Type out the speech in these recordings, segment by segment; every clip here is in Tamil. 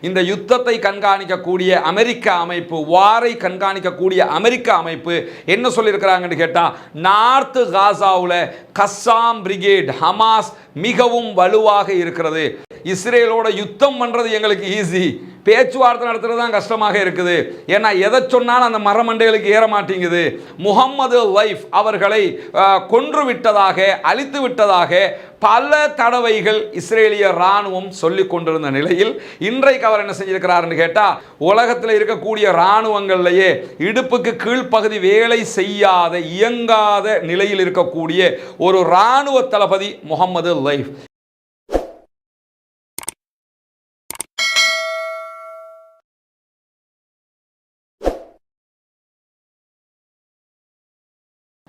இந்த யுத்தத்தை கண்காணிக்கக்கூடிய அமெரிக்க அமைப்பு வாரை கண்காணிக்கக்கூடிய அமெரிக்க அமைப்பு என்ன சொல்லியிருக்கிறாங்கன்னு கேட்டால் நார்த்து காசாவில் கஸ்ஸாம் பிரிகேட் ஹமாஸ் மிகவும் வலுவாக இருக்கிறது. இஸ்ரேலோட யுத்தம் பண்ணுறது எங்களுக்கு ஈஸி பேச்சுவார்த்தை நடத்துறது தான் கஷ்டமாக இருக்குது. ஏன்னா எதை சொன்னாலும் அந்த மரமண்டைகளுக்கு ஏற மாட்டேங்குது. முகம்மது லைஃப் அவர்களை கொன்று விட்டதாக அழித்து விட்டதாக பல தடவைகள் இஸ்ரேலிய இராணுவம் சொல்லி கொண்டிருந்த நிலையில் இன்றைக்கு அவர் என்ன செஞ்சிருக்கிறாருன்னு கேட்டால் உலகத்தில் இருக்கக்கூடிய இராணுவங்கள்லேயே இடுப்புக்கு கீழ்ப்பகுதி வேலை செய்யாத இயங்காத நிலையில் இருக்கக்கூடிய ஒரு இராணுவ தளபதி முகம்மது லைஃப்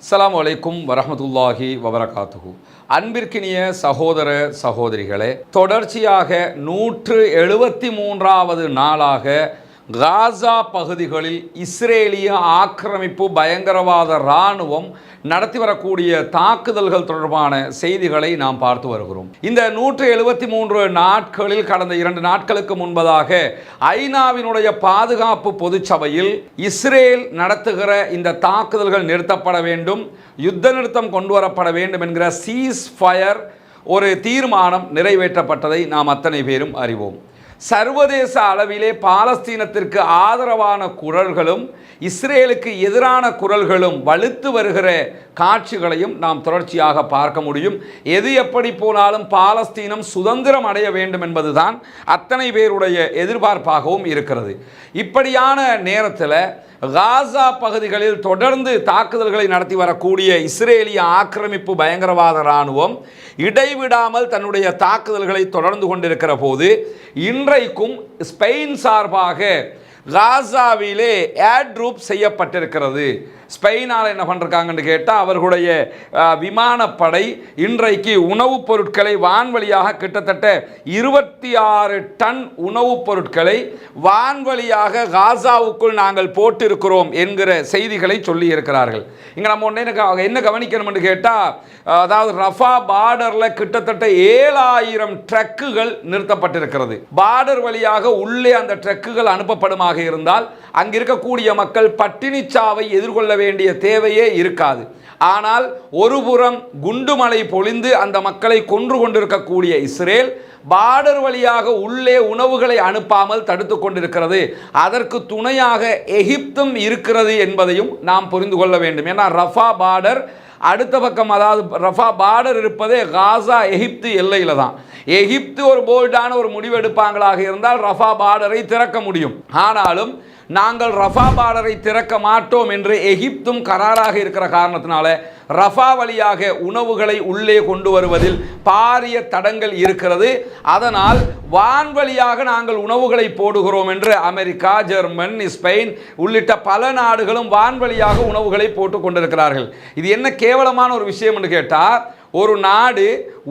அஸ்லாம் வலைக்கும் வரஹ்மத்துல்லாஹி வபரகாத்துகு அன்பிற்கினிய சகோதர சகோதரிகளே தொடர்ச்சியாக நூற்று எழுபத்தி மூன்றாவது நாளாக காசா பகுதிகளில் இஸ்ரேலிய ஆக்கிரமிப்பு பயங்கரவாத இராணுவம் நடத்தி வரக்கூடிய தாக்குதல்கள் தொடர்பான செய்திகளை நாம் பார்த்து வருகிறோம். இந்த நூற்று எழுபத்தி மூன்று நாட்களில் கடந்த இரண்டு நாட்களுக்கு முன்பதாக ஐநாவினுடைய பாதுகாப்பு பொதுச்சபையில் இஸ்ரேல் நடத்துகிற இந்த தாக்குதல்கள் நிறுத்தப்பட வேண்டும் யுத்த நிறுத்தம் கொண்டு வரப்பட வேண்டும் என்கிற சீஸ் ஃபயர் ஒரு தீர்மானம் நிறைவேற்றப்பட்டதை நாம் அத்தனை பேரும் அறிவோம். சர்வதேச அளவிலே பாலஸ்தீனத்திற்கு ஆதரவான குரல்களும் இஸ்ரேலுக்கு எதிரான குரல்களும் வலுத்து வருகிற காட்சிகளையும் நாம் தொடர்ச்சியாக பார்க்க முடியும். எது எப்படி போனாலும் பாலஸ்தீனம் சுதந்திரம் அடைய வேண்டும் என்பதுதான் அத்தனை பேருடைய எதிர்பார்ப்பாகவும் இருக்கிறது. இப்படியான நேரத்தில் காசா பகுதிகளில் தொடர்ந்து தாக்குதல்களை நடத்தி வரக்கூடிய இஸ்ரேலிய ஆக்கிரமிப்பு பயங்கரவாத இராணுவம் இடைவிடாமல் தன்னுடைய தாக்குதல்களை தொடர்ந்து கொண்டிருக்கிற போது இன்றைக்கும் ஸ்பெயின் சார்பாக காசாவிலே ஏர் ட்ரூப் செய்யப்பட்டிருக்கிறது. ஸ்பெயினால் என்ன பண்ணுறாங்கன்னு கேட்டால் அவர்களுடைய விமானப்படை இன்றைக்கு உணவுப் பொருட்களை வான்வழியாக கிட்டத்தட்ட இருபத்தி ஆறு டன் உணவுப் பொருட்களை வான்வழியாக காசாவுக்குள் நாங்கள் போட்டிருக்கிறோம் என்கிற செய்திகளை சொல்லி இருக்கிறார்கள் இங்கே நம்ம ஒன்று என்ன என்ன கவனிக்கணும்னு கேட்டால் அதாவது ரஃபா பார்டரில் கிட்டத்தட்ட ஏழாயிரம் ட்ரக்குகள் நிறுத்தப்பட்டிருக்கிறது. பார்டர் வழியாக உள்ளே அந்த ட்ரக்குகள் அனுப்பப்படுமாக இருந்தால் அங்கிருக்கக்கூடிய இருக்கக்கூடிய மக்கள் பட்டினிச்சாவை எதிர்கொள்ள வேண்டிய தேவையே இருக்காது. ஆனால் ஒருபுறம் குண்டுமலை பொழிந்து அந்த மக்களை கொன்று கொண்டிருக்கக்கூடிய இஸ்ரேல் பார்டர் வழியாக உள்ளே உணவுகளை அனுப்பாமல் தடுத்து கொண்டிருக்கிறது. அதற்கு துணையாக எகிப்தும் இருக்கிறது என்பதையும் நாம் புரிந்து கொள்ள வேண்டும். ஏன்னா ரஃபா பார்டர் அடுத்த பக்கம் அதாவது ரஃபா பார்டர் இருப்பதே காசா எகிப்து எல்லையில் தான். எகிப்து ஒரு போல்டான ஒரு முடிவு எடுப்பாங்களாக இருந்தால் ரஃபா பார்டரை திறக்க முடியும். ஆனாலும் நாங்கள் ரஃபா பார்டரை திறக்க மாட்டோம் என்று எகிப்தும் கராராக இருக்கிற காரணத்தினால ரஃபா வழியாக உணவுகளை உள்ளே கொண்டு வருவதில் பாரிய தடங்கள் இருக்கிறது. அதனால் வான்வழியாக நாங்கள் உணவுகளை போடுகிறோம் என்று அமெரிக்கா ஜெர்மன் ஸ்பெயின் உள்ளிட்ட பல நாடுகளும் வான்வழியாக உணவுகளை போட்டு கொண்டிருக்கிறார்கள். இது என்ன கேவலமான ஒரு விஷயம் என்று கேட்டால் ஒரு நாடு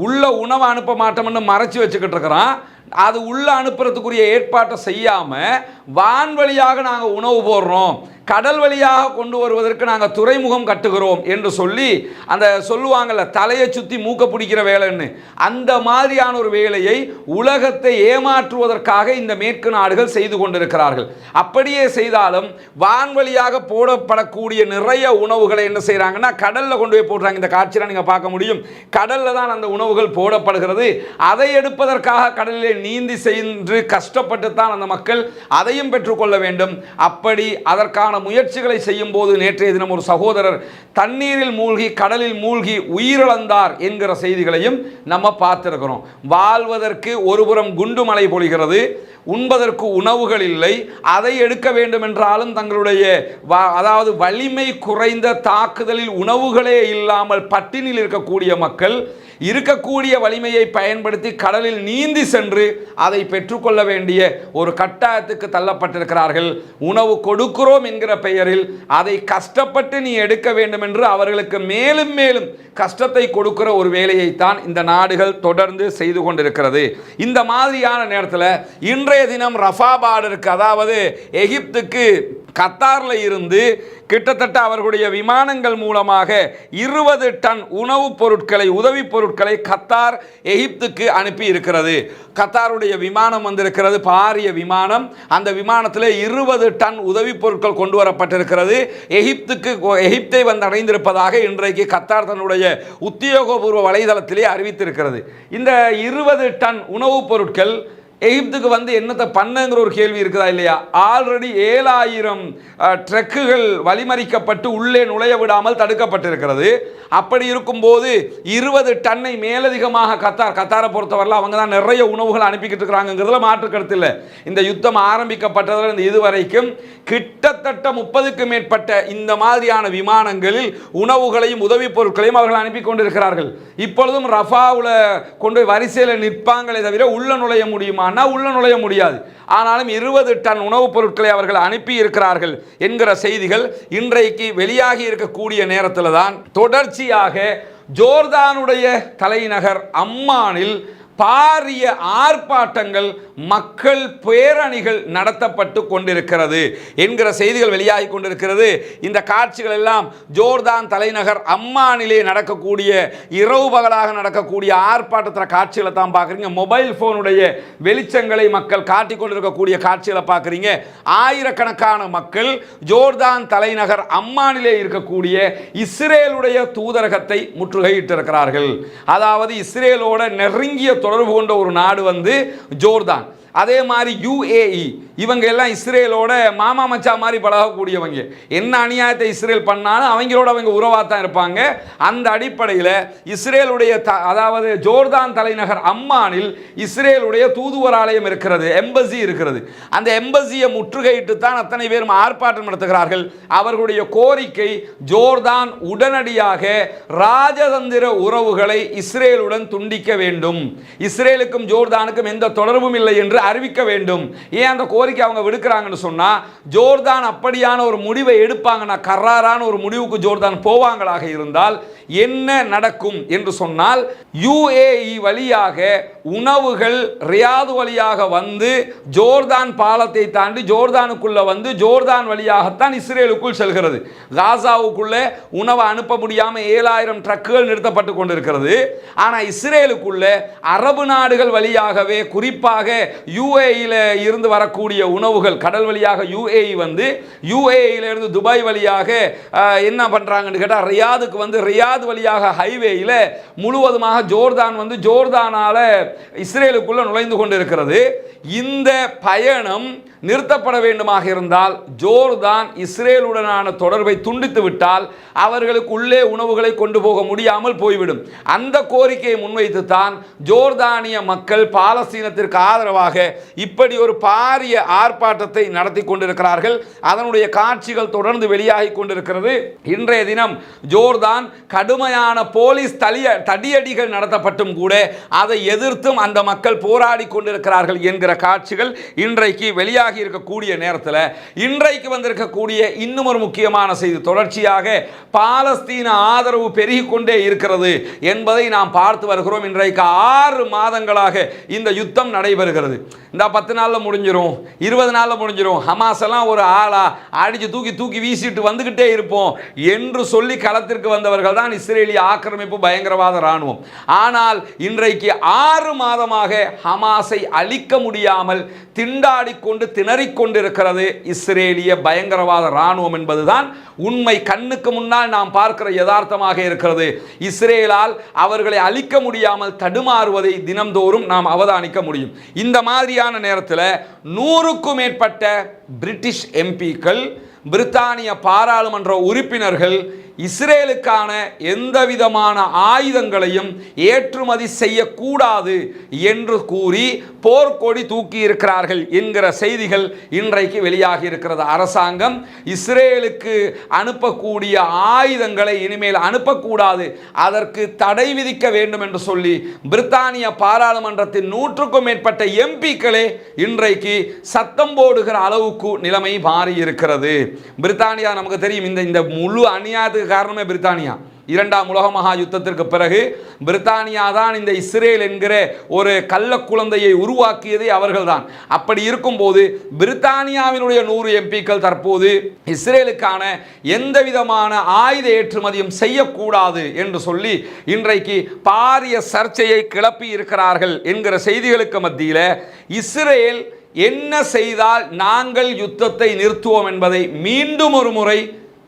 உள்ள உணவை அனுப்ப மாட்டோம்னு மறைச்சு வச்சுக்கிட்டு இருக்கிறான். அது உள்ளே அனுப்புறதுக்குரிய ஏற்பாட்டை செய்யாமல் வான் வழியாக நாங்கள் உணவு போடுறோம். கடல் வழியாக கொண்டு வருவதற்கு நாங்கள் துறைமுகம் கட்டுகிறோம் என்று சொல்லி அந்த சொல்லுவாங்கள்ல தலையை சுற்றி மூக்க பிடிக்கிற வேலைன்னு. அந்த மாதிரியான ஒரு வேலையை உலகத்தை ஏமாற்றுவதற்காக இந்த மேற்கு நாடுகள் செய்து கொண்டிருக்கிறார்கள். அப்படியே செய்தாலும் வான்வழியாக போடப்படக்கூடிய நிறைய உணவுகளை என்ன செய்கிறாங்கன்னா கடலில் கொண்டு போய் போடுறாங்க. இந்த காட்சியில் நீங்கள் பார்க்க முடியும். கடலில் தான் அந்த உணவுகள் போடப்படுகிறது. அதை எடுப்பதற்காக கடலிலே நீந்தி சென்று கஷ்டப்பட்டு தான் அந்த மக்கள் அதையும் பெற்றுக்கொள்ள வேண்டும். அப்படி அதற்கான முயற்சிகளை செய்யும் போது நேற்றைய தினம் ஒரு சகோதரர் தண்ணீரில் மூழ்கி கடலில் மூழ்கி உயிரிழந்தார் என்கிற செய்திகளையும் நம்ம பார்த்துருக்கிறோம். வாழ்வதற்கு ஒருபுறம் குண்டுமலை பொழிகிறது உண்பதற்கு உணவுகள் இல்லை அதை எடுக்க வேண்டும் என்றாலும் தங்களுடைய அதாவது வலிமை குறைந்த தாக்குதலில் உணவுகளே இல்லாமல் பட்டினியில் இருக்கக்கூடிய மக்கள் இருக்கக்கூடிய வலிமையை பயன்படுத்தி கடலில் நீந்தி சென்று அதை பெற்றுக்கொள்ள வேண்டிய ஒரு கட்டாயத்துக்கு தள்ளப்பட்டிருக்கிறார்கள். உணவு கொடுக்கிறோம் என்கிற பெயரில் அதை கஷ்டப்பட்டு நீ எடுக்க வேண்டும் என்று அவர்களுக்கு மேலும் மேலும் கஷ்டத்தை கொடுக்கிற ஒரு வேலையைத்தான் இந்த நாடுகள் தொடர்ந்து செய்து கொண்டிருக்கிறது. இந்த மாதிரியான நேரத்தில் இன்றைய தினம் ரஃபா பார்டருக்கு அதாவது எகிப்துக்கு கத்தாரில் இருந்து கிட்டத்தட்ட அவர்களுடைய விமானங்கள் மூலமாக இருபது டன் உணவுப் பொருட்களை உதவிப் பொருட்களை கத்தார் எகிப்துக்கு அனுப்பி இருக்கிறது கத்தாருடைய விமானம் வந்திருக்கிறது பாரிய விமானம். அந்த விமானத்தில் இருபது டன் உதவிப் பொருட்கள் கொண்டு வரப்பட்டிருக்கிறது எகிப்துக்கு எகிப்தை வந்து அடைந்திருப்பதாக இன்றைக்கு கத்தார் தன்னுடைய உத்தியோகபூர்வ வலைதளத்திலே அறிவித்திருக்கிறது. இந்த இருபது டன் உணவுப் பொருட்கள் எகிப்துக்கு வந்து என்னத்தை பண்ணுங்கிற ஒரு கேள்வி இருக்குதா இல்லையா? ஆல்ரெடி ஏழாயிரம் ட்ரக்குகள் வழிமறிக்கப்பட்டு உள்ளே நுழைய விடாமல் தடுக்கப்பட்டிருக்கிறது. அப்படி இருக்கும்போது இருபது டன்னை மேலதிகமாக கத்தார் கத்தாரை பொறுத்தவரையில் அவங்க தான் நிறைய உணவுகள் அனுப்பிக்கிட்டு இருக்கிறாங்கிறதுல மாற்றுக்கருத்து இல்லை. இந்த யுத்தம் ஆரம்பிக்கப்பட்டதில் இந்த இதுவரைக்கும் கிட்டத்தட்ட முப்பதுக்கு மேற்பட்ட இந்த மாதிரியான விமானங்களில் உணவுகளையும் உதவிப் பொருட்களையும் அவர்கள் அனுப்பி கொண்டிருக்கிறார்கள். இப்பொழுதும் ரஃபாவில் கொண்டு வரிசையில் நிற்பாங்களே தவிர உள்ள நுழைய முடியுமா? முடியுமானா உள்ள நுழைய முடியாது. ஆனாலும் இருபது டன் உணவுப் பொருட்களை அவர்கள் அனுப்பி இருக்கிறார்கள் என்கிற செய்திகள் இன்றைக்கு வெளியாகி இருக்கக்கூடிய நேரத்தில் தான். தொடர்ச்சியாக ஜோர்தானுடைய தலைநகர் அம்மானில் பாரிய ஆர்ப்பாட்டங்கள் மக்கள் பேரணிகள் நடத்தப்பட்டு கொண்டிருக்கிறது என்கிற செய்திகள் வெளியாகி கொண்டிருக்கிறது. இந்த காட்சிகள் எல்லாம் ஜோர்தான் தலைநகர் அம்மானிலே நடக்கக்கூடிய இரவு பகலாக நடக்கக்கூடிய ஆர்ப்பாட்டத்தில் காட்சிகளை தான் பார்க்குறீங்க. மொபைல் ஃபோனுடைய வெளிச்சங்களை மக்கள் காட்டிக்கொண்டிருக்கக்கூடிய காட்சிகளை பார்க்குறீங்க. ஆயிரக்கணக்கான மக்கள் ஜோர்தான் தலைநகர் அம்மானிலே இருக்கக்கூடிய இஸ்ரேலுடைய தூதரகத்தை முற்றுகையிட்டிருக்கிறார்கள். அதாவது இஸ்ரேலோட நெருங்கிய தொடர்பு கொண்ட ஒரு நாடு வந்து ஜோர்தான். அதே மாதிரி யுஏஇ இவங்க எல்லாம் இஸ்ரேலோட மாமா மச்சா மாதிரி பழகக்கூடியவங்க. என்ன அநியாயத்தை இஸ்ரேல் பண்ணாலும் அவங்களோட அவங்க உறவாக தான் இருப்பாங்க. அந்த அடிப்படையில் இஸ்ரேலுடைய த அதாவது ஜோர்தான் தலைநகர் அம்மானில் இஸ்ரேலுடைய தூதுவராலயம் இருக்கிறது எம்பசி இருக்கிறது. அந்த எம்பசியை முற்றுகையிட்டு தான் அத்தனை பேரும் ஆர்ப்பாட்டம் நடத்துகிறார்கள். அவர்களுடைய கோரிக்கை ஜோர்தான் உடனடியாக ராஜதந்திர உறவுகளை இஸ்ரேலுடன் துண்டிக்க வேண்டும். இஸ்ரேலுக்கும் ஜோர்தானுக்கும் எந்த தொடர்பும் இல்லை என்று அறிவிக்க வேண்டும். ஏன் அந்த கோரிக்கை அவங்க விடுக்கிறாங்கன்னு சொன்னால் ஜோர்தான் அப்படியான ஒரு முடிவை எடுப்பாங்கன்னா கராரான ஒரு முடிவுக்கு ஜோர்தான் போவாங்களாக இருந்தால் என்ன நடக்கும் என்று சொன்னால் யுஏஇ வழியாக உணவுகள் ரியாது வழியாக வந்து ஜோர்தான் பாலத்தை தாண்டி ஜோர்தானுக்குள்ளே வந்து ஜோர்தான் வழியாகத்தான் இஸ்ரேலுக்குள் செல்கிறது. காசாவுக்குள்ளே உணவை அனுப்ப முடியாமல் ஏழாயிரம் ட்ரக்குகள் நிறுத்தப்பட்டு கொண்டிருக்கிறது. ஆனால் இஸ்ரேலுக்குள்ள அரபு நாடுகள் வழியாகவே குறிப்பாக யுஏஇல இருந்து வரக்கூடிய உணவுகள் கடல் வழியாக யுஏஇ வந்து யுஏஇல இருந்து துபாய் வழியாக என்ன பண்ணுறாங்கன்னு கேட்டால் ரியாதுக்கு வந்து ரியாத் வழியாக ஹைவேயில் முழுவதுமாக ஜோர்தான் வந்து ஜோர்தானால் இஸ்ரேலுக்குள்ளே நுழைந்து கொண்டிருக்கிறது. இந்த பயணம் நிறுத்தப்பட வேண்டுமாக இருந்தால் ஜோர்தான் இஸ்ரேலுடனான தொடர்பை துண்டித்து விட்டால் அவர்களுக்கு உள்ளே உணவுகளை கொண்டு போக முடியாமல் போய்விடும். அந்த கோரிக்கையை முன்வைத்து தான் ஜோர்தானிய மக்கள் பாலஸ்தீனத்திற்கு ஆதரவாக இப்படி ஒரு பாரிய ஆர்ப்பாட்டத்தை நடத்தி கொண்டிருக்கிறார்கள். அதனுடைய காட்சிகள் தொடர்ந்து வெளியாகி கொண்டிருக்கிறது. இன்றைய தினம் ஜோர்தான் கடுமையான போலீஸ் தலிய தடியடிகள் நடத்தப்பட்டும் கூட அதை எதிர்த்தும் அந்த மக்கள் போராடி கொண்டிருக்கிறார்கள் என்கிற காட்சிகள் இன்றைக்கு வெளியாக இருக்கக்கூடிய நேரத்தில் இன்றைக்கு வந்திருக்கக்கூடிய இன்னும் ஒரு முக்கியமான செய்தி தொடர்ச்சியாக பாலஸ்தீன ஆதரவு பெருகி கொண்டே இருக்கிறது என்பதை நாம் பார்த்து வருகிறோம். இன்றைக்கு ஆறு மாதங்களாக இந்த யுத்தம் நடைபெறுகிறது. இந்த பத்து நாளில் முடிஞ்சிடும் இருபது நாளில் முடிஞ்சிடும் ஹமாஸ் எல்லாம் ஒரு ஆளா அடிச்சு தூக்கி தூக்கி வீசிட்டு வந்துக்கிட்டே இருப்போம் என்று சொல்லி களத்திற்கு வந்தவர்கள் தான் இஸ்ரேலிய ஆக்கிரமிப்பு பயங்கரவாத இராணுவம். ஆனால் இன்றைக்கு ஆறு மாதமாக ஹமாஸை அழிக்க முடியாமல் திண்டாடி கொண்டு திணறிக் கொண்டிருக்கிறது இஸ்ரேலிய பயங்கரவாத இராணுவம் என்பதுதான் உண்மை. கண்ணுக்கு முன்னால் நாம் பார்க்கிற யதார்த்தமாக இருக்கிறது. இஸ்ரேலால் அவர்களை அழிக்க முடியாமல் தடுமாறுவதை தினம்தோறும் நாம் அவதானிக்க முடியும். இந்த மாதிரியான நேரத்தில் நூறுக்கும் மேற்பட்ட பிரிட்டிஷ் எம்பிக்கள் பிரித்தானிய பாராளுமன்ற உறுப்பினர்கள் இஸ்ரேலுக்கான எந்த விதமான ஆயுதங்களையும் ஏற்றுமதி செய்யக்கூடாது என்று கூறி போர்க்கொடி தூக்கி இருக்கிறார்கள் என்கிற செய்திகள் இன்றைக்கு வெளியாகி இருக்கிறது அரசாங்கம் இஸ்ரேலுக்கு அனுப்பக்கூடிய ஆயுதங்களை இனிமேல் அனுப்பக்கூடாது. அதற்கு தடை விதிக்க வேண்டும் என்று சொல்லி பிரித்தானிய பாராளுமன்றத்தின் நூற்றுக்கும் மேற்பட்ட எம்பிக்களே இன்றைக்கு சத்தம் போடுகிற அளவுக்கு நிலைமை மாறி இருக்கிறது பிரித்தானியா நமக்கு தெரியும். இந்த இந்த முழு அநியாயத்துக்கு காரணமே பிரித்தானியா. இரண்டாம் உலக மகா யுத்தத்திற்கு பிறகு பிரித்தானியா தான் இந்த இஸ்ரேல் என்கிற ஒரு கள்ள குழந்தையை உருவாக்கியதே அவர்கள்தான். அப்படி இருக்கும்போது பிரித்தானியாவினுடைய நூறு எம்பிக்கள் தற்போது இஸ்ரேலுக்கான எந்த விதமான ஆயுத ஏற்றுமதியும் செய்யக்கூடாது என்று சொல்லி இன்றைக்கு பாரிய சர்ச்சையை கிளப்பி இருக்கிறார்கள் என்கிற செய்திகளுக்கு மத்தியில் இஸ்ரேல் என்ன செய்தால் நாங்கள் யுத்தத்தை நிறுத்துவோம் என்பதை மீண்டும் ஒரு முறை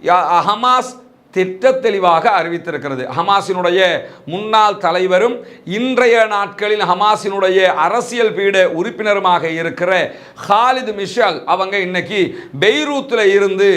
ஹமாஸ் ஹமாஸ் திட்டத்தெளிவாக அறிவித்திருக்கிறது. ஹமாஸினுடைய முன்னாள் தலைவரும் இன்றைய நாட்களில் ஹமாஸினுடைய அரசியல் பீட உறுப்பினருமாக இருக்கிற ஹாலித் மிஷல் அவங்க இன்னைக்கு பெய்ரூத்தில் இருந்து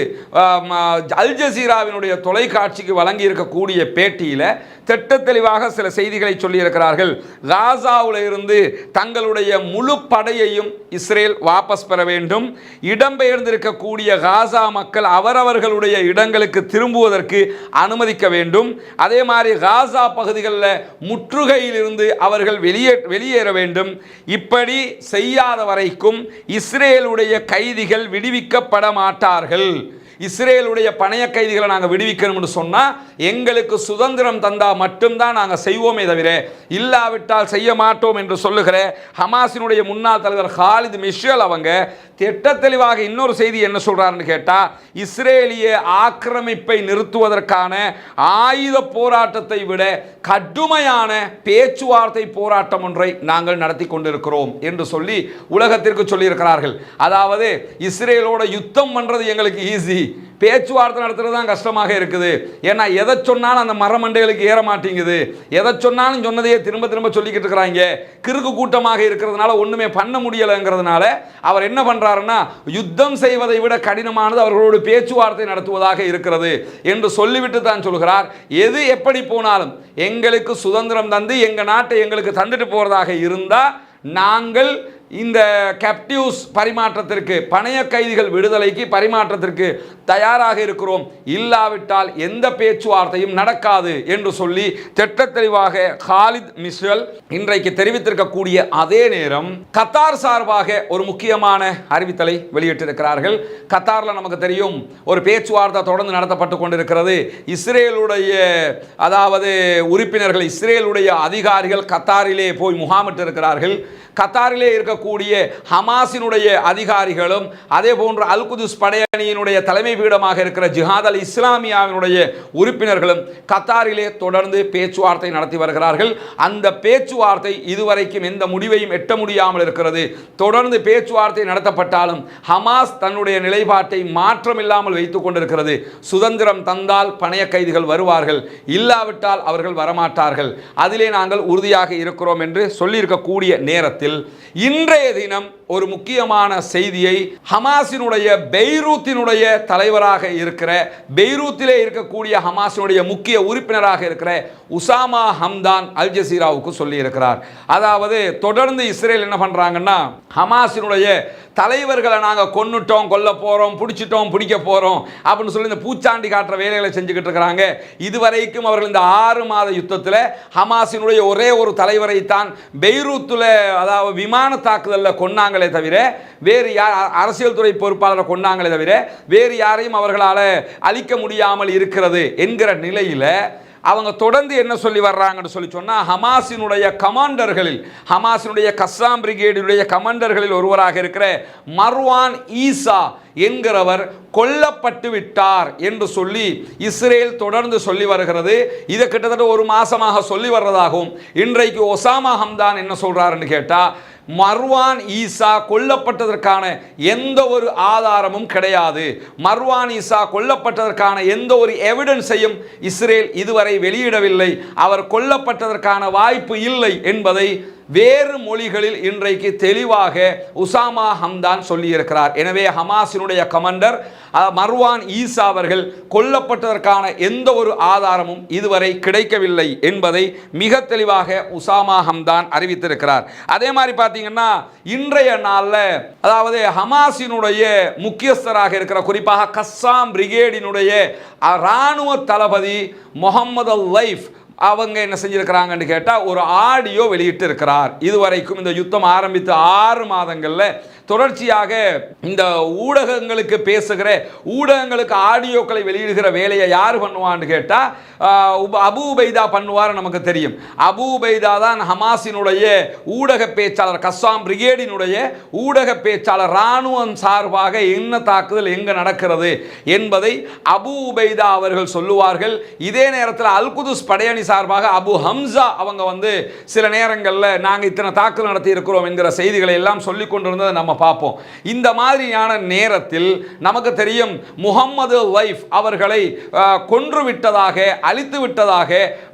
அல் ஜசீராவினுடைய தொலைக்காட்சிக்கு வழங்கி இருக்கக்கூடிய பேட்டியில் திட்டத்தெளிவாக சில செய்திகளை சொல்லியிருக்கிறார்கள். காசாவில் இருந்து தங்களுடைய முழு படையையும் இஸ்ரேல் வாபஸ் பெற வேண்டும். இடம்பெயர்ந்திருக்கக்கூடிய காசா மக்கள் அவரவர்களுடைய இடங்களுக்கு திரும்புவதற்கு அனுமதிக்க வேண்டும். அதே மாதிரி காசா பகுதிகளில் முற்றுகையில் இருந்து அவர்கள் வெளியே வெளியேற வேண்டும். இப்படி செய்யாத வரைக்கும் இஸ்ரேலுடைய கைதிகள் விடுவிக்கப்பட மாட்டார்கள். இஸ்ரேலுடைய பணைய கைதிகளை நாங்கள் விடுவிக்கணும்னு சொன்னால் எங்களுக்கு சுதந்திரம் தந்தால் மட்டும்தான் நாங்கள் செய்வோமே தவிர இல்லாவிட்டால் செய்ய மாட்டோம் என்று சொல்லுகிற ஹமாஸினுடைய முன்னாள் தலைவர் ஹாலித் மிஷல் அவங்க திட்டத்தெளிவாக இன்னொரு செய்தி என்ன சொல்கிறாருன்னு கேட்டால் இஸ்ரேலிய ஆக்கிரமிப்பை நிறுத்துவதற்கான ஆயுத போராட்டத்தை விட கடுமையான பேச்சுவார்த்தை போராட்டம் ஒன்றை நாங்கள் நடத்தி கொண்டிருக்கிறோம் என்று சொல்லி உலகத்திற்கு சொல்லியிருக்கிறார்கள். அதாவது இஸ்ரேலோட யுத்தம் பண்ணுறது எங்களுக்கு ஈஸி பேச்சுவார்த்தை நடத்துறது தான் கஷ்டமாக இருக்குது. ஏன்னா எதை சொன்னாலும் அந்த மரமண்டைகளுக்கு ஏற மாட்டேங்குது. எதை சொன்னாலும் சொன்னதையே திரும்ப திரும்ப சொல்லிக்கிட்டு இருக்கிறாங்க. கிறுக்கு கூட்டமாக இருக்கிறதுனால ஒன்றுமே பண்ண முடியலைங்கிறதுனால அவர் என்ன பண்ணுறாருன்னா யுத்தம் செய்வதை விட கடினமானது அவர்களோடு பேச்சுவார்த்தை நடத்துவதாக இருக்கிறது என்று சொல்லிவிட்டு தான் சொல்கிறார். எது எப்படி போனாலும் எங்களுக்கு சுதந்திரம் தந்து எங்கள் நாட்டை எங்களுக்கு தந்துட்டு போகிறதாக இருந்தால் நாங்கள் இந்த கேப்டிவ்ஸ் பரிமாற்றத்திற்கு பணைய கைதிகள் விடுதலைக்கு பரிமாற்றத்திற்கு தயாராக இருக்கிறோம். இல்லாவிட்டால் எந்த பேச்சுவார்த்தையும் நடக்காது என்று சொல்லி திட்டத்தெளிவாக ஹாலித் மிஸ்ரல் இன்றைக்கு தெரிவித்திருக்கக்கூடிய அதே நேரம் கத்தார் சார்பாக ஒரு முக்கியமான அறிவித்தலை வெளியிட்டிருக்கிறார்கள். கத்தாரில் நமக்கு தெரியும் ஒரு பேச்சுவார்த்தை தொடர்ந்து நடத்தப்பட்டு கொண்டிருக்கிறது. இஸ்ரேலுடைய அதாவது உறுப்பினர்கள் இஸ்ரேலுடைய அதிகாரிகள் கத்தாரிலே போய் முகாமிட்டு இருக்கிறார்கள் கத்தாரிலே இருக்கக்கூடிய ஹமாஸினுடைய அதிகாரிகளும் அதே போன்று அல் குதுஸ் படையணியினுடைய தலைமை பீடமாக இருக்கிற ஜிஹாத் அல் இஸ்லாமியாவினுடைய உறுப்பினர்களும் கத்தாரிலே தொடர்ந்து பேச்சுவார்த்தை நடத்தி வருகிறார்கள். அந்த பேச்சுவார்த்தை இதுவரைக்கும் எந்த முடிவையும் எட்ட முடியாமல் இருக்கிறது. தொடர்ந்து பேச்சுவார்த்தை நடத்தப்பட்டாலும் ஹமாஸ் தன்னுடைய நிலைப்பாட்டை மாற்றமில்லாமல் வைத்துக் கொண்டிருக்கிறது. சுதந்திரம் தந்தால் பணைய கைதிகள் வருவார்கள். இல்லாவிட்டால் அவர்கள் வரமாட்டார்கள். அதிலே நாங்கள் உறுதியாக இருக்கிறோம் என்று சொல்லியிருக்கக்கூடிய நேரத்தில் இன்று இன்றைய தினம் ஒரு முக்கியமான செய்தியை ஹமாஸினுடைய பெய்ரூத்தினுடைய தலைவராக இருக்கிற பெய்ரூத்திலே இருக்கக்கூடிய ஹமாஸினுடைய முக்கிய உறுப்பினராக இருக்கிற உசாமா ஹம்தான் அல் ஜசீராவுக்கு சொல்லியிருக்கிறார். அதாவது தொடர்ந்து இஸ்ரேல் என்ன பண்ணுறாங்கன்னா ஹமாஸினுடைய தலைவர்களை நாங்கள் கொன்னுட்டோம் கொல்ல போகிறோம் பிடிச்சிட்டோம் பிடிக்க போகிறோம் அப்படின்னு சொல்லி இந்த பூச்சாண்டி காட்டுற வேலைகளை செஞ்சுக்கிட்டு இருக்கிறாங்க. இதுவரைக்கும் அவர்கள் இந்த ஆறு மாத யுத்தத்தில் ஹமாஸினுடைய ஒரே ஒரு தலைவரை தான் பெய்ரூத்தில் அதாவது விமான தாக்குதலில் கொன்னாங்களே தவிர வேறு யார் அரசியல்துறை அரசியல் துறை பொறுப்பாளரை கொன்னாங்களே தவிர வேறு யாரையும் அவர்களால் அழிக்க முடியாமல் இருக்கிறது என்கிற நிலையில் அவங்க தொடர்ந்து என்ன சொல்லி வர்றாங்கன்னு சொல்லி சொன்னால் ஹமாஸினுடைய கமாண்டர்களில் ஹமாஸினுடைய கஸ்ஸாம் பிரிகேடினுடைய கமாண்டர்களில் ஒருவராக இருக்கிற மர்வான் ஈசா என்கிறவர் கொல்லப்பட்டு விட்டார் என்று சொல்லி இஸ்ரேல் தொடர்ந்து சொல்லி வருகிறது. இதை கிட்டத்தட்ட ஒரு மாசமாக சொல்லி வர்றதாகவும் இன்றைக்கு ஒசாமா ஹம்தான் என்ன சொல்றாருன்னு கேட்டால் மர்வான் ஈசா கொல்லப்பட்டதற்கான எந்த ஒரு ஆதாரமும் கிடையாது. மர்வான் ஈசா கொல்லப்பட்டதற்கான எந்த ஒரு எவிடன்ஸையும் இஸ்ரேல் இதுவரை வெளியிடவில்லை. அவர் கொல்லப்பட்டதற்கான வாய்ப்பு இல்லை என்பதை வேறு மொழிகளில் இன்றைக்கு தெளிவாக உசாமா ஹம்தான் சொல்லியிருக்கிறார். எனவே ஹமாஸினுடைய கமாண்டர் மர்வான் ஈசா அவர்கள் கொல்லப்பட்டதற்கான எந்த ஒரு ஆதாரமும் இதுவரை கிடைக்கவில்லை என்பதை மிக தெளிவாக உசாமா ஹம்தான் அறிவித்திருக்கிறார். அதே மாதிரி பார்த்தீங்கன்னா இன்றைய நாளில் அதாவது ஹமாஸினுடைய முக்கியஸ்தராக இருக்கிற குறிப்பாக கஸ்ஸாம் பிரிகேடினுடைய இராணுவ தளபதி முகமது அல் லைஃப் அவங்க என்ன செஞ்சிருக்கிறாங்கன்னு கேட்டால் ஒரு ஆடியோ வெளியிட்டு இருக்கிறார் இதுவரைக்கும் இந்த யுத்தம் ஆரம்பித்த ஆறு மாதங்களில் தொடர்ச்சியாக இந்த ஊடகங்களுக்கு பேசுகிற ஊடகங்களுக்கு ஆடியோக்களை வெளியிடுகிற வேலையை யார் பண்ணுவான்னு கேட்டால் அபு உபைதா பண்ணுவார் நமக்கு தெரியும். அபு உபைதா தான் ஹமாஸினுடைய ஊடக பேச்சாளர் கஸ்ஸாம் பிரிகேடினுடைய ஊடக பேச்சாளர் இராணுவம் சார்பாக என்ன தாக்குதல் எங்கே நடக்கிறது என்பதை அபு உபைதா அவர்கள் சொல்லுவார்கள். இதே நேரத்தில் அல்குதுஸ் படையணி சார்பாக அபு ஹம்சா அவங்க வந்து சில நேரங்களில் நாங்கள் இத்தனை தாக்குதல் நடத்தி இருக்கிறோம் என்கிற செய்திகளை எல்லாம் சொல்லி நம்ம நம்ம பார்ப்போம். இந்த மாதிரியான நேரத்தில் நமக்கு தெரியும் முகம்மது லைஃப் அவர்களை கொன்று விட்டதாக அழித்து விட்டதாக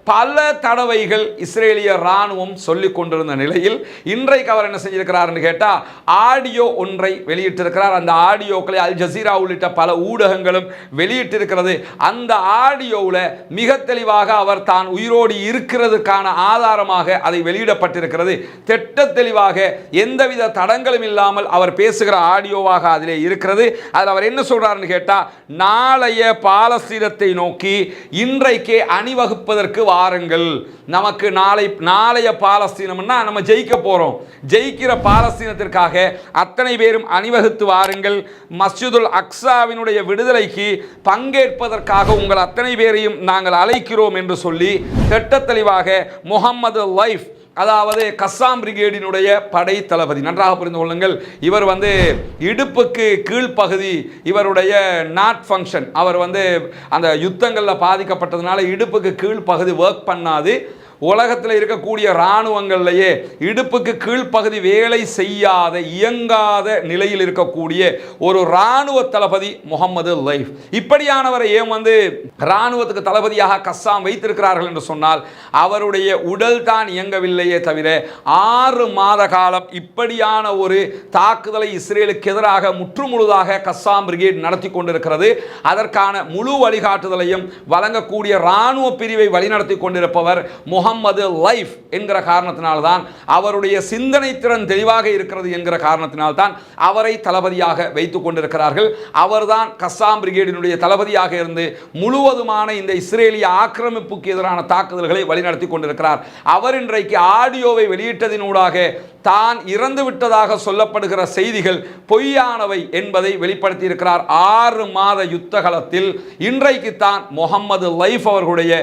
பல தடவைகள் இஸ்ரேலிய ராணுவம் சொல்லிக் கொண்டிருந்த நிலையில் இன்றைக்கு அவர் என்ன செஞ்சிருக்கிறார்னு கேட்டால் ஆடியோ ஒன்றை வெளியிட்டிருக்கிறார். அந்த ஆடியோக்களை அல் ஜசீரா உள்ளிட்ட பல ஊடகங்களும் வெளியிட்டிருக்கிறது. அந்த ஆடியோவில் மிக தெளிவாக அவர் தான் உயிரோடு இருக்கிறதுக்கான ஆதாரமாக அதை வெளியிடப்பட்டிருக்கிறது. திட்ட தெளிவாக எந்தவித தடங்களும் இல்லாமல் அவர் பேசுகிற ஆடியோவாக அதிலே இருக்கிறது. அதில் அவர் என்ன சொல்கிறாருன்னு கேட்டால் நாளைய பாலஸ்தீனத்தை நோக்கி இன்றைக்கே அணிவகுப்பதற்கு வாருங்கள். நமக்கு நாளை நாளைய பாலஸ்தீனம்னா நம்ம ஜெயிக்க போகிறோம் ஜெயிக்கிற பாலஸ்தீனத்திற்காக அத்தனை பேரும் அணிவகுத்து வாருங்கள். மஸ்ஜிதுல் அக்ஸாவினுடைய விடுதலைக்கு பங்கேற்பதற்காக உங்கள் அத்தனை பேரையும் நாங்கள் அழைக்கிறோம் என்று சொல்லி திட்டத்தெளிவாக முகம்மது லைஃப் அதாவது கஸ்ஸாம் பிரிகேடினுடைய படை தளபதி. நன்றாக புரிந்து கொள்ளுங்கள். இவர் வந்து இடுப்புக்கு கீழ்ப்பகுதி இவருடைய நாட் ஃபங்க்ஷன் அவர் வந்து அந்த யுத்தங்களில் பாதிக்கப்பட்டதுனால இடுப்புக்கு கீழ்ப்பகுதி ஒர்க் பண்ணாது. உலகத்தில் இருக்கக்கூடிய இராணுவங்கள்லேயே இடுப்புக்கு கீழ்ப்பகுதி வேலை செய்யாத இயங்காத நிலையில் இருக்கக்கூடிய ஒரு இராணுவ தளபதி முகமது லைஃப். இப்படியானவரை ஏன் வந்து இராணுவத்துக்கு தளபதியாக கஸ்ஸாம் வைத்திருக்கிறார்கள் என்று சொன்னால் அவருடைய உடல் தான் இயங்கவில்லையே தவிர ஆறு மாத காலம் இப்படியான ஒரு தாக்குதலை இஸ்ரேலுக்கு எதிராக முற்றுமுழுதாக கஸ்ஸாம் பிரிகேட் நடத்தி கொண்டிருக்கிறது. அதற்கான முழு வழிகாட்டுதலையும் வழங்கக்கூடிய இராணுவ பிரிவை வழிநடத்தி கொண்டிருப்பவர் முகம்மது லைஃப் என்கிற காரணத்தினால்தான் அவருடைய சிந்தனை திறன் தெளிவாக இருக்கிறது என்கிற காரணத்தினால்தான் அவரை தளபதியாக வைத்துக் கொண்டிருக்கிறார்கள். அவர்தான் கஸ்ஸாம் பிரிகேடினுடைய தளபதியாக இருந்து முழுவதுமான இந்த இஸ்ரேலிய ஆக்கிரமிப்புக்கு எதிரான தாக்குதல்களை வழிநடத்தி கொண்டிருக்கிறார். அவர் இன்றைக்கு ஆடியோவை வெளியிட்டதினூடாக தான் இறந்து விட்டதாக சொல்லப்படுகிற செய்திகள் பொய்யானவை என்பதை வெளிப்படுத்தியிருக்கிறார். ஆறு மாத யுத்த காலத்தில் இன்றைக்கு தான் முகம்மது லைஃப் அவர்களுடைய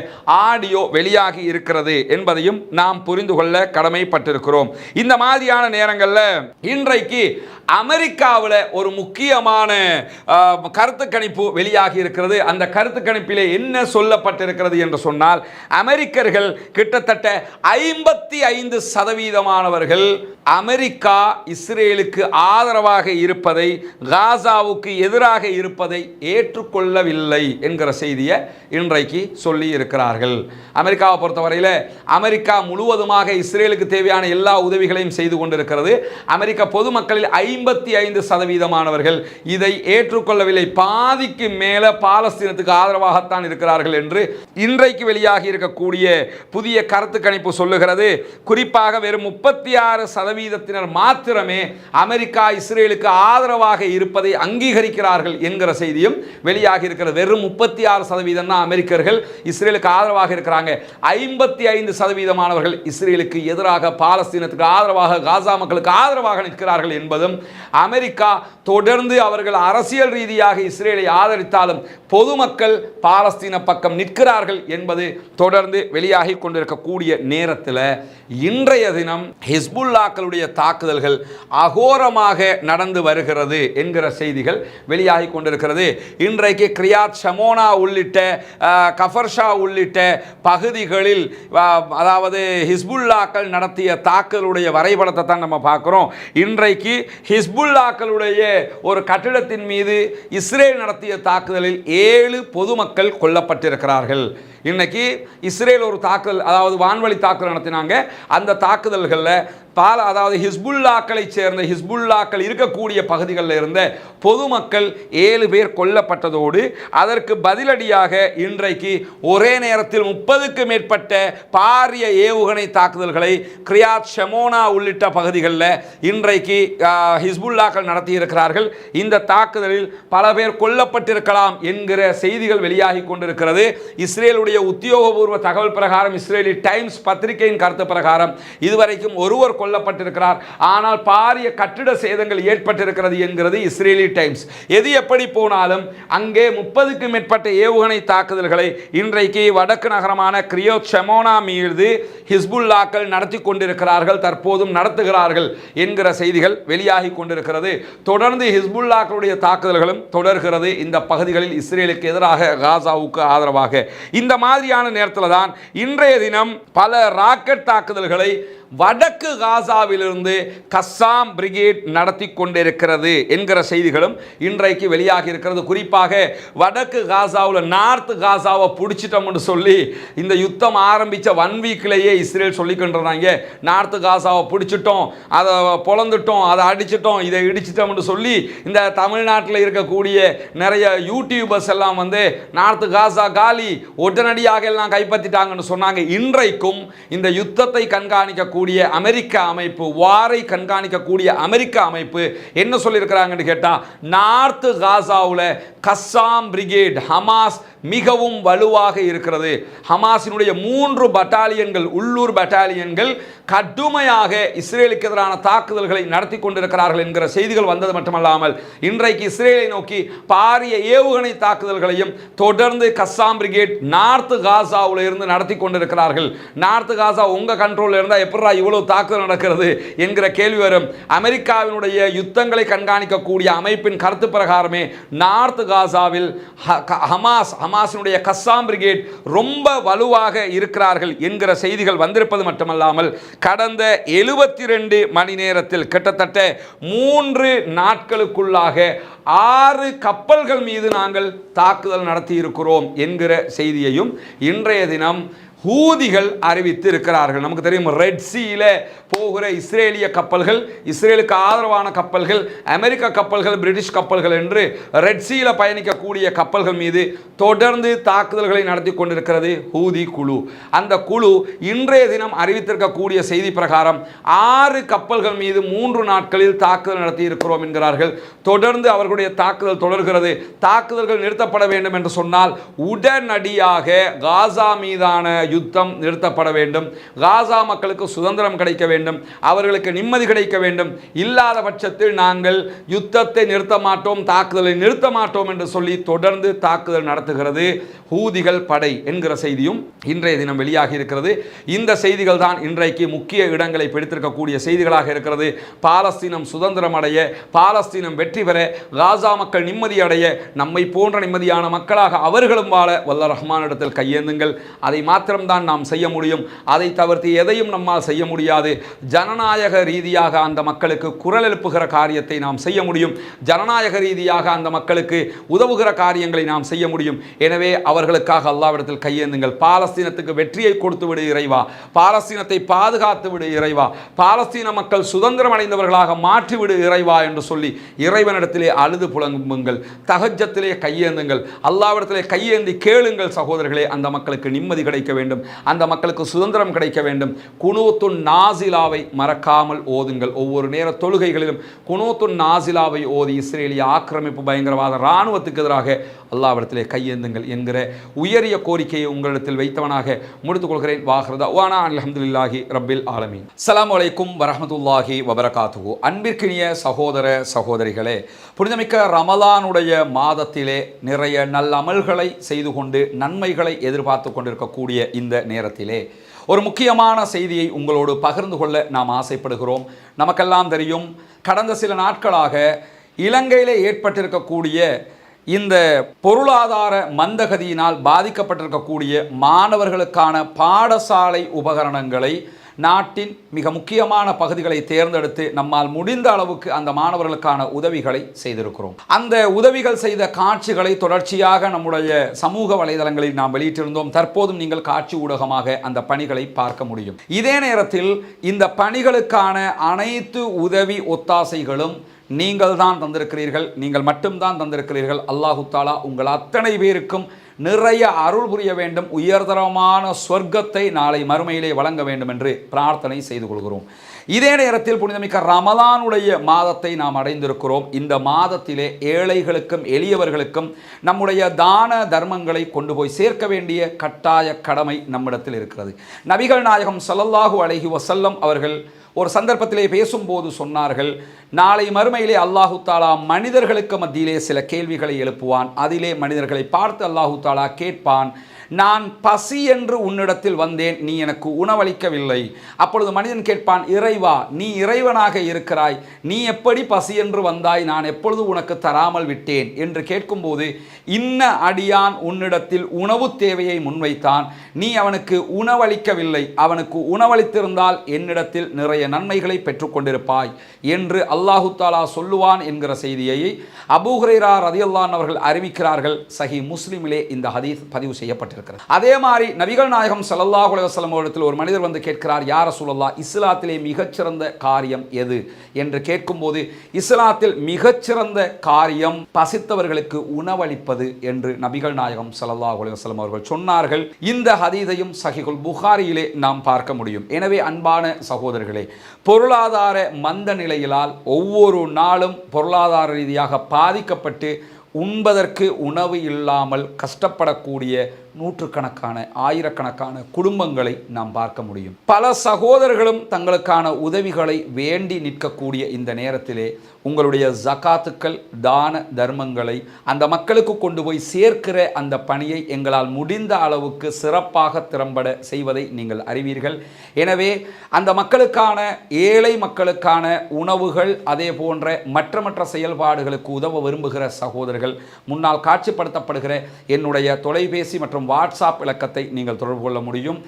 ஆடியோ வெளியாகி இருக்கிறது என்பதையும் நாம் புரிந்து கொள்ள கடமைப்பட்டிருக்கிறோம். இந்த மாதிரியான நேரங்களில் இன்றைக்கு அமெரிக்காவில் ஒரு முக்கியமான கருத்து கணிப்பு வெளியாகி இருக்கிறது. அந்த கருத்து கணிப்பிலே என்ன சொல்லப்பட்டிருக்கிறது என்று சொன்னால் அமெரிக்கர்கள் கிட்டத்தட்ட ஐம்பத்தி ஐந்து சதவீதமானவர்கள் அமெரிக்கா இஸ்ரேலுக்கு ஆதரவாக இருப்பதை காசாவுக்கு எதிராக இருப்பதை ஏற்றுக்கொள்ளவில்லை என்கிற செய்தியை இன்றைக்கு சொல்லி இருக்கிறார்கள். அமெரிக்காவை பொறுத்தவரையில் அமெரிக்கா முழுவதுமாக இஸ்ரேலுக்கு தேவையான எல்லா உதவிகளையும் செய்து கொண்டிருக்கிறது. அமெரிக்க பொதுமக்களில் ஐம்பத்தி ஐந்து சதவீதமானவர்கள் இதை ஏற்றுக்கொள்ளவில்லை. பாதிக்கு மேலே பாலஸ்தீனத்துக்கு ஆதரவாகத்தான் இருக்கிறார்கள் என்று இன்றைக்கு வெளியாகி இருக்கக்கூடிய புதிய கருத்து கணிப்பு சொல்லுகிறது. குறிப்பாக வெறும் முப்பத்தி ஆறு சதவீதத்தினர் மாத்திரமே அமெரிக்கா இஸ்ரேலுக்கு ஆதரவாக இருப்பதை அங்கீகரிக்கிறார்கள் என்கிற செய்தியும் வெளியாகி இருக்கிறது. வெறும் முப்பத்தி ஆறு சதவீதம் தான் அமெரிக்கர்கள் இஸ்ரேலுக்கு ஆதரவாக இருக்கிறாங்க. ஐம்பத்தி ஐந்து சதவீதமானவர்கள் இஸ்ரேலுக்கு எதிராக பாலஸ்தீனத்துக்கு ஆதரவாக காசா மக்களுக்கு ஆதரவாக நிற்கிறார்கள் என்பதும் அமெரிக்கா தொடர்ந்து அவர்கள் அரசியல் ரீதியாக இஸ்ரேலை ஆதரித்தாலும் பொதுமக்கள் பாலஸ்தீன பக்கம் நிற்கிறார்கள் என்பது தொடர்ந்து வெளியாகி கொண்டிருக்கக்கூடிய நேரத்தில் இன்றைய தினம் ஹிஸ்புல்லாக்களுடைய தாக்குதல்கள் அகோரமாக நடந்து வருகிறது என்கிற செய்திகள் வெளியாகி கொண்டிருக்கிறது. இன்றைக்கு கிரியாத் ஷமோனா உள்ளிட்ட கஃபர்ஷா உள்ளிட்ட பகுதிகளில் அதாவது ஹிஸ்புல்லாக்கள் நடத்திய தாக்குதலுடைய வரைபடத்தை தான் நம்ம பார்க்குறோம். இன்றைக்கு ஹிஸ்புல்லாக்களுடைய ஒரு கட்டிடத்தின் மீது இஸ்ரேல் நடத்திய தாக்குதலில் ஏழு பொதுமக்கள் கொல்லப்பட்டிருக்கிறார்கள். இன்னைக்கு இஸ்ரேல் ஒரு தாக்குதல் அதாவது வான்வழி தாக்குதல் நடத்தினாங்க. அந்த தாக்குதல்களில் பால அதாவது ஹிஸ்புல்லாக்களை சேர்ந்த ஹிஸ்புல்லாக்கள் இருக்கக்கூடிய பகுதிகளில் இருந்த பொதுமக்கள் ஏழு பேர் கொல்லப்பட்டதோடு அதற்கு பதிலடியாக இன்றைக்கு ஒரே நேரத்தில் முப்பதுக்கு மேற்பட்ட பாரிய ஏவுகணை தாக்குதல்களை கிரியாத் ஷெமோனா உள்ளிட்ட பகுதிகளில் இன்றைக்கு ஹிஸ்புல்லாக்கள் நடத்தியிருக்கிறார்கள். இந்த தாக்குதலில் பல பேர் கொல்லப்பட்டிருக்கலாம் என்கிற செய்திகள் வெளியாகி கொண்டிருக்கிறது. இஸ்ரேலுடைய உத்தியோகபூர்வ தகவல் பிரகாரம் இஸ்ரேலி டைம்ஸ் பத்திரிகையின் கருத்து பிரகாரம் இதுவரைக்கும் ஒருவர் கொல்லப்பட்டிருக்கிறார். ஆனால் பாரிய கட்டிட சேதங்கள் ஏற்பட்டிருக்கிறது என்கிறது இஸ்ரேலி டைம்ஸ். எது எப்படி போனாலும் அங்கே முப்பதுக்கும் மேற்பட்ட ஏவுகணை தாக்குதல்களை இன்றைக்கு வடக்கு நகரமான கிரியோ செமோனா மீது ஹிஸ்புல்லாக்கள் நடத்தி கொண்டிருக்கிறார்கள் தற்போதும் நடத்துகிறார்கள் என்கிற செய்திகள் வெளியாகி கொண்டிருக்கிறது. தொடர்ந்து ஹிஸ்புல்லாக்களுடைய தாக்குதல்களும் தொடர்கிறது. இந்த பகுதிகளில் இஸ்ரேலுக்கு எதிராக காசாவுக்கு ஆதரவாக. இந்த மாதிரியான நேரத்தில் தான் இன்றைய தினம் பல ராக்கெட் தாக்குதல்களை வடக்கு காசாவிலிருந்து கஸ்ஸாம் பிரிகேட் நடத்தி கொண்டிருக்கிறது என்கிற செய்திகளும் இன்றைக்கு வெளியாகி இருக்கிறது. குறிப்பாக வடக்கு காசாவில் நார்த் காசாவை பிடிச்சிட்டோம்னு சொல்லி இந்த யுத்தம் ஆரம்பித்த ஒன் வீக்லேயே இஸ்ரேல் சொல்லிக்கின்றாங்க நார்த்து காசாவை பிடிச்சிட்டோம் அதை பொழந்துட்டோம் அதை அடிச்சிட்டோம் இதை இடிச்சிட்டோம்னு சொல்லி இந்த தமிழ்நாட்டில் இருக்கக்கூடிய நிறைய யூடியூபர்ஸ் எல்லாம் வந்து நார்த்து காசா காலி உடனடியாக எல்லாம் கைப்பற்றிட்டாங்கன்னு சொன்னாங்க. இன்றைக்கும் இந்த யுத்தத்தை கண்காணிக்க கூடிய அமெரிக்க அமைப்பு வாரை கண்காணிக்கக்கூடிய அமெரிக்க அமைப்பு என்ன சொல்லியிருக்கிறாங்கன்னு கேட்டால் நார்த்து காசாவில் கஸ்ஸாம் பிரிகேட் ஹமாஸ் மிகவும் வலுவாக இருக்கிறது. ஹமாஸினுடைய மூன்று பட்டாலியன்கள் உள்ளூர் பட்டாலியன்கள் கடுமையாக இஸ்ரேலுக்கு எதிரான தாக்குதல்களை நடத்தி கொண்டிருக்கிறார்கள் என்கிற செய்திகள் வந்தது மட்டுமல்லாமல் இன்றைக்கு இஸ்ரேலை நோக்கி பாரிய ஏவுகணை தாக்குதல்களையும் தொடர்ந்து கஸ்ஸாம் பிரிகேட் நார்த்து காசாவில் இருந்து நடத்தி கொண்டிருக்கிறார்கள். நார்த்து காசா உங்கள் கண்ட்ரோலில் இருந்தால் எப்படி இவ்வளவு தாக்குதல் நடக்கிறது என்கிற கேள்வி வரும். அமெரிக்காவினுடைய யுத்தங்களை கண்காணிக்கக்கூடிய அமைப்பின் கருத்து பிரகாரமே நார்த் காசாவில் ஹமாஸ் ஹமாஸினுடைய கஸ்ஸாம் பிரிகேட் ரொம்ப வலுவாக இருக்கிறார்கள் என்கிற செய்திகள் வந்திருப்பது மட்டுமல்லாமல் கடந்த எழுபத்தி ரெண்டு மணி நேரத்தில் கிட்டத்தட்ட மூன்று நாட்களுக்குள்ளாக ஆறு கப்பல்கள் மீது நாங்கள் தாக்குதல் நடத்தி இருக்கிறோம் என்கிற செய்தியையும் இன்றைய தினம் ஹூதிகள் அறிவித்து இருக்கிறார்கள் நமக்கு தெரியும் ரெட் சீல போகிற இஸ்ரேலிய கப்பல்கள் இஸ்ரேலுக்கு ஆதரவான கப்பல்கள் அமெரிக்க கப்பல்கள் பிரிட்டிஷ் கப்பல்கள் என்று ரெட் சீல பயணிக்கக்கூடிய கப்பல்கள் மீது தொடர்ந்து தாக்குதல்களை நடத்தி கொண்டிருக்கிறது ஹூதி குழு. அந்த குழு இன்றைய தினம் அறிவித்திருக்கக்கூடிய செய்தி பிரகாரம் ஆறு கப்பல்கள் மீது மூன்று நாட்களில் தாக்குதல் நடத்தி இருக்கிறோம் என்கிறார்கள். தொடர்ந்து அவர்களுடைய தாக்குதல் தொடர்கிறது. தாக்குதல்கள் நிறுத்தப்பட வேண்டும் என்று சொன்னால் உடனடியாக காசா மீதான யுத்தம் நிறுத்தப்பட வேண்டும். காசா மக்களுக்கு சுதந்திரம் கிடைக்க வேண்டும். அவர்களுக்கு நிம்மதி கிடைக்க வேண்டும். இல்லாத பட்சத்தில் நாங்கள் யுத்தத்தை நிறுத்த மாட்டோம் தாக்குதலை நிறுத்த மாட்டோம் என்று சொல்லி தொடர்ந்து தாக்குதல் நடத்துகிறது. ஹூதிகள் படை என்கிற செய்தியும் இன்றைய தினம் வெளியாகி இருக்கிறது. இந்த செய்திகள் தான் இன்றைக்கு முக்கிய இடங்களை பிடித்திருக்கக்கூடிய செய்திகளாக இருக்கிறது. பாலஸ்தீனம் சுதந்திரம் அடைய பாலஸ்தீனம் வெற்றி பெற காசா மக்கள் நிம்மதி அடைய நம்மை போன்ற நிம்மதியான மக்களாக அவர்களும் வாழ வல்ல ரஹ்மானிடத்தில் கையேந்துங்கள். அதை மாத்திரம் மாத்திரம்தான் நாம் செய்ய முடியும். அதை தவிர்த்து எதையும் நம்மால் செய்ய முடியாது. ஜனநாயக ரீதியாக அந்த மக்களுக்கு குரல் எழுப்புகிற காரியத்தை நாம் செய்ய முடியும். ஜனநாயக ரீதியாக அந்த மக்களுக்கு உதவுகிற காரியங்களை நாம் செய்ய முடியும். எனவே அவர்களுக்காக அல்லாவிடத்தில் கையேந்துங்கள். பாலஸ்தீனத்துக்கு வெற்றியை கொடுத்து விடு இறைவா. பாலஸ்தீனத்தை பாதுகாத்து விடு இறைவா. பாலஸ்தீன மக்கள் சுதந்திரம் அடைந்தவர்களாக மாற்றிவிடு இறைவா என்று சொல்லி இறைவனிடத்திலே அழுது புலங்குங்கள் தகஜத்திலே கையேந்துங்கள். அல்லாவிடத்திலே கையேந்தி கேளுங்கள் சகோதரர்களே. அந்த மக்களுக்கு நிம்மதி கிடைக்க வேண்டும். அந்த மக்களுக்கு சுதந்திரம் கிடைக்க வேண்டும். குனூத்துன் நாசிலாவை மறக்காமல் ஓதுங்கள். ஒவ்வொரு நேர தொழுகைகளிலும் குனூத்துன் நாசிலாவை ஓதி இஸ்ரேலிய ஆக்கிரமிப்பு பயங்கரவாத இராணுவத்துக்கு எதிராக அல்லாவிடத்திலே கையேந்துங்கள் என்கிற உயரிய கோரிக்கையை உங்களிடத்தில் வைத்தவனாக முடித்துக் கொள்கிறேன். வாஹ்ரதா வானா அலமதுல்லாஹி ரப்பில் ஆலமீன். அலாம் வலைக்கும் வரமத்துல்லாஹி வபரகாத்துஹு. அன்பிற்கினிய சகோதர சகோதரிகளே புனிதமிக்க ரமலானுடைய மாதத்திலே நிறைய நல்ல அமல்களை செய்து கொண்டு நன்மைகளை எதிர்பார்த்து கொண்டிருக்கக்கூடிய இந்த நேரத்திலே ஒரு முக்கியமான செய்தியை உங்களோடு பகிர்ந்து கொள்ள நாம் ஆசைப்படுகிறோம். நமக்கெல்லாம் தெரியும் கடந்த சில நாட்களாக இலங்கையிலே ஏற்பட்டிருக்கக்கூடிய இந்த பொருளாதார மந்தகதியினால் பாதிக்கப்பட்டிருக்கக்கூடிய மாணவர்களுக்கான பாடசாலை உபகரணங்களை நாட்டின் மிக முக்கியமான பகுதிகளை தேர்ந்தெடுத்து நம்மால் முடிந்த அளவுக்கு அந்த மாணவர்களுக்கான உதவிகளை செய்திருக்கிறோம். அந்த உதவிகள் செய்த காட்சிகளை தொடர்ச்சியாக நம்முடைய சமூக வலைதளங்களில் நாம் வெளியிட்டிருந்தோம். தற்போதும் நீங்கள் காட்சி ஊடகமாக அந்த பணிகளை பார்க்க முடியும். இதே நேரத்தில் இந்த பணிகளுக்கான அனைத்து உதவி ஒத்தாசைகளும் நீங்கள் தான் தந்திருக்கிறீர்கள். நீங்கள் மட்டும்தான் தந்திருக்கிறீர்கள். அல்லாஹு தாலா உங்கள் அத்தனை பேருக்கும் நிறைய அருள் புரிய வேண்டும் உயர்தரமான சொர்க்கத்தை நாளை மறுமையிலே வழங்க வேண்டும் என்று பிரார்த்தனை செய்து கொள்கிறோம். இதே நேரத்தில் புனிதமிக்க ரமலானுடைய மாதத்தை நாம் அடைந்திருக்கிறோம். இந்த மாதத்திலே ஏழைகளுக்கும் எளியவர்களுக்கும் நம்முடைய தான தர்மங்களை கொண்டு போய் சேர்க்க வேண்டிய கட்டாய கடமை நம்மிடத்தில் இருக்கிறது. நபிகள் நாயகம் சல்லல்லாஹு அலைஹி வசல்லம் அவர்கள் ஒரு சந்தர்ப்பத்திலே பேசும்போது சொன்னார்கள் நாளை மறுமையிலே அல்லாஹு தாலா மனிதர்களுக்கு மத்தியிலே சில கேள்விகளை எழுப்புவான். அதிலே மனிதர்களை பார்த்து அல்லாஹு தாலா கேட்பான் நான் பசி என்று உன்னிடத்தில் வந்தேன் நீ எனக்கு உணவளிக்கவில்லை. அப்பொழுது மனிதன் கேட்பான் இறைவா நீ இறைவனாக இருக்கிறாய். நீ எப்படி பசி என்று வந்தாய்? நான் எப்பொழுது உனக்கு தராமல் விட்டேன்? என்று கேட்கும்போது இன்ன அடியான் உன்னிடத்தில் உணவு தேவையை முன்வைத்தான். நீ அவனுக்கு உணவளிக்கவில்லை. அவனுக்கு உணவளித்திருந்தால் என்னிடத்தில் நிறைய நன்மைகளை பெற்றுக்கொண்டிருப்பாய் என்று அல்லாஹு தாலா சொல்லுவான் என்கிற செய்தியை அபூஹரேரா ரதியல்லான் அவர்கள் அறிவிக்கிறார்கள். சஹி முஸ்லிமிலே இந்த ஹதீஸ் பதிவு செய்யப்பட்டிருக்கிறது. அதே மாதிரி நபிகள் நாயகம் சல்லாஹ் அலைஹி அவரிடத்தில் ஒரு மனிதர் வந்து கேட்கிறார் யார் ரசூலல்லா இஸ்லாத்திலே மிகச்சிறந்த காரியம் எது? என்று கேட்கும்போது இஸ்லாத்தில் மிகச்சிறந்த காரியம் பசித்தவர்களுக்கு உணவளிப்பது என்று நபிகள் நாயகம் சல்லாஹ் அலைஹி அவர்கள் சொன்னார்கள். இந்த ஹதீதையும் சஹிகுல் புகாரியிலே நாம் பார்க்க முடியும். எனவே அன்பான சகோதரர்களே பொருளாதார மந்த நிலையிலால் ஒவ்வொரு நாளும் பொருளாதார ரீதியாக பாதிக்கப்பட்டு உண்பதற்கு உணவு இல்லாமல் கஷ்டப்படக்கூடிய நூற்றுக்கணக்கான ஆயிரக்கணக்கான குடும்பங்களை நாம் பார்க்க முடியும். பல சகோதரர்களும் தங்களுக்கான உதவிகளை வேண்டி நிற்கக்கூடிய இந்த நேரத்திலே உங்களுடைய ஜகாத்துக்கள் தான தர்மங்களை அந்த மக்களுக்கு கொண்டு போய் சேர்க்கிற அந்த பணியை எங்களால் முடிந்த அளவுக்கு சிறப்பாக திறம்பட செய்வதை நீங்கள் அறிவீர்கள். எனவே அந்த மக்களுக்கான ஏழை மக்களுக்கான உணவுகள் அதே போன்ற மற்ற மற்ற செயல்பாடுகளுக்கு உதவ விரும்புகிற சகோதரர்கள் முன்னால் காட்சிப்படுத்தப்படுகிற என்னுடைய தொலைபேசி மற்றும் வாட்ஸ்அப் இலக்கத்தை நீங்கள் தொடர்பு கொள்ள முடியும்.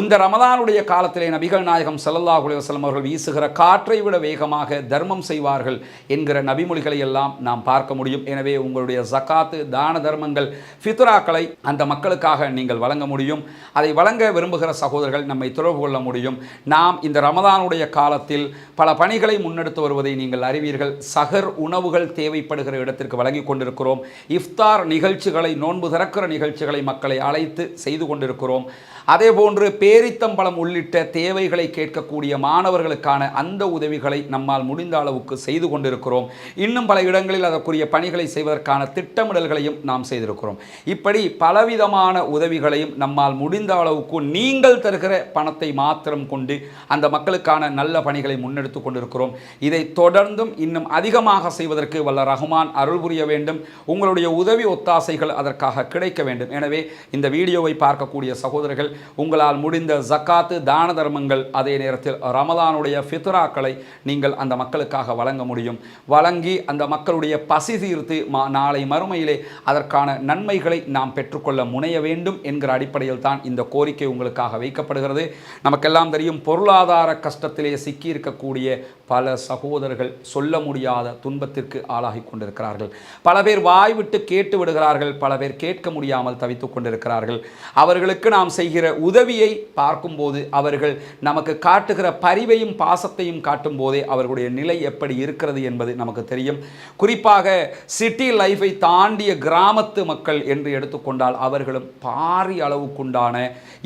இந்த ரமதானுடைய காலத்திலே நபிகள் நாயகம் ஸல்லல்லாஹு அலுவலம் அவர்கள் வீசுகிற காற்றை விட வேகமாக தர்மம் செய்வார்கள் என்கிற நபிமொழிகளை எல்லாம் நாம் பார்க்க முடியும். எனவே உங்களுடைய ஜக்காத்து தான தர்மங்கள் ஃபித்ராக்களை அந்த மக்களுக்காக நீங்கள் வழங்க முடியும். அதை வழங்க விரும்புகிற சகோதரர்கள் நம்மை தொடர்பு கொள்ள முடியும். நாம் இந்த ரமதானுடைய காலத்தில் பல பணிகளை முன்னெடுத்து வருவதை நீங்கள் அறிவீர்கள். சகர் உணவுகள் தேவைப்படுகிற இடத்திற்கு வழங்கி கொண்டிருக்கிறோம். இஃப்தார் நிகழ்ச்சிகளை நோன்பு திறக்கிற நிகழ்ச்சிகளை மக்களை அழைத்து செய்து கொண்டிருக்கிறோம். அதே போன்று பேரித்தம்பழம் உள்ளிட்ட தேவைகளை கேட்கக்கூடிய மாணவர்களுக்கான அந்த உதவிகளை நம்மால் முடிந்த அளவுக்கு செய்து கொண்டிருக்கிறோம். இன்னும் பல இடங்களில் அதற்குரிய பணிகளை செய்வதற்கான திட்டமிடல்களையும் நாம் செய்திருக்கிறோம். இப்படி பலவிதமான உதவிகளையும் நம்மால் முடிந்த அளவுக்கு நீங்கள் தருகிற பணத்தை மாத்திரம் கொண்டு அந்த மக்களுக்கான நல்ல பணிகளை முன்னெடுத்து கொண்டிருக்கிறோம். இதை தொடர்ந்தும் இன்னும் அதிகமாக செய்வதற்கு வல்ல ரஹ்மான் அருள் புரிய வேண்டும். உங்களுடைய உதவி ஒத்தாசைகள் அதற்காக கிடைக்க வேண்டும். எனவே இந்த வீடியோவை பார்க்கக்கூடிய சகோதரர்கள் உங்களால் முடிந்த ஜக்காத்து தான தர்மங்கள் அதே நேரத்தில் ரமதானுடைய ஃபித்ராக்களை நீங்கள் அந்த மக்களுக்காக வழங்க முடியும். வழங்கி அந்த மக்களுடைய பசி தீர்த்து நாளை மறுமையிலே அதற்கான நன்மைகளை நாம் பெற்றுக்கொள்ள முனைய வேண்டும் என்கிற அடிப்படையில் தான் இந்த கோரிக்கை உங்களுக்காக வைக்கப்படுகிறது. நமக்கெல்லாம் தெரியும் பொருளாதார கஷ்டத்திலே சிக்கியிருக்கக்கூடிய பல சகோதரர்கள் சொல்ல முடியாத துன்பத்திற்கு ஆளாகி கொண்டிருக்கிறார்கள். பல பேர் வாய்விட்டு கேட்டு விடுகிறார்கள் பல பேர் கேட்க முடியாமல் தவித்துக் கொண்டிருக்கிறார்கள். அவர்களுக்கு நாம் செய்கிற உதவியை பார்க்கும்போது அவர்கள் நமக்கு காட்டுகிற பரிவையும் பாசத்தையும் காட்டும் போதே அவர்களுடைய நிலை எப்படி இருக்கிறது என்பது நமக்கு தெரியும். குறிப்பாக சிட்டி லைஃபை தாண்டிய கிராமத்து மக்கள் என்று எடுத்துக்கொண்டால் அவர்களும் பாரி அளவுக்குண்டான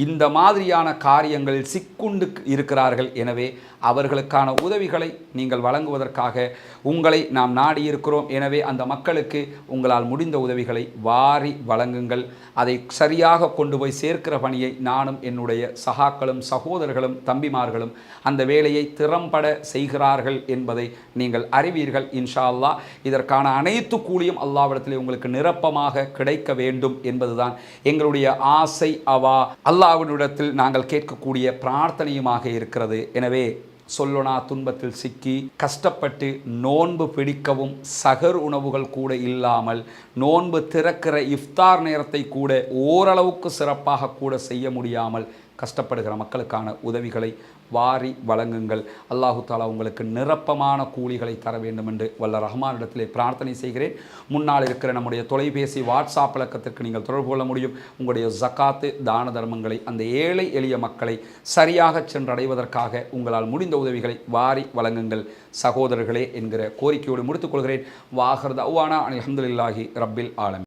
இந்த மாதிரியான காரியங்களில் சிக்குண்டு இருக்கிறார்கள். எனவே அவர்களுக்கான உதவிகளை நீங்கள் வழங்குவதற்காக உங்களை நாம் நாடியிருக்கிறோம். எனவே அந்த மக்களுக்கு உங்களால் முடிந்த உதவிகளை வாரி வழங்குங்கள். அதை சரியாக கொண்டு போய் சேர்க்கிற பணியை நானும் என்னுடைய சகாக்களும் சகோதரர்களும் தம்பிமார்களும் அந்த வேலையை திறம்பட செய்கிறார்கள் என்பதை நீங்கள் அறிவீர்கள் இன்ஷா அல்லாஹ் இதற்கான அனைத்து கூலியும் அல்லாவிடத்திலே உங்களுக்கு நிரப்பமாக கிடைக்க வேண்டும் என்பதுதான் எங்களுடைய ஆசை அவா. அல்லாவினிடத்தில் நாங்கள் கேட்கக்கூடிய பிரார்த்தனையுமாக இருக்கிறது. எனவே சொல்லொனா துன்பத்தில் சிக்கி கஷ்டப்பட்டு நோன்பு பிடிக்கவும் சகர் உணவுகள் கூட இல்லாமல் நோன்பு திறக்கிற இஃப்தார் நேரத்தை கூட ஓரளவுக்கு சிறப்பாக கூட செய்ய முடியாமல் கஷ்டப்படுகிற மக்களுக்கான உதவிகளை வாரி வழங்குங்கள். அல்லாஹு தாலா உங்களுக்கு நிரப்பமான கூலிகளை தர வேண்டும் என்று வல்ல ரஹ்மானிடத்திலே பிரார்த்தனை செய்கிறேன். முன்னால் இருக்கிற நம்முடைய தொலைபேசி வாட்ஸ்அப் இலக்கத்திற்கு நீங்கள் தொடர்பு கொள்ள முடியும். உங்களுடைய ஜக்காத்து தான தர்மங்களை அந்த ஏழை எளிய மக்களை சரியாக சென்றடைவதற்காக உங்களால் முடிந்த உதவிகளை வாரி வழங்குங்கள். சகோதரர்களே என்கிற கோரிக்கையோடு முடித்துக்கொள்கிறேன் வாஹர் தவானா அலமதுல்லாஹி ரப்பில் ஆலம்.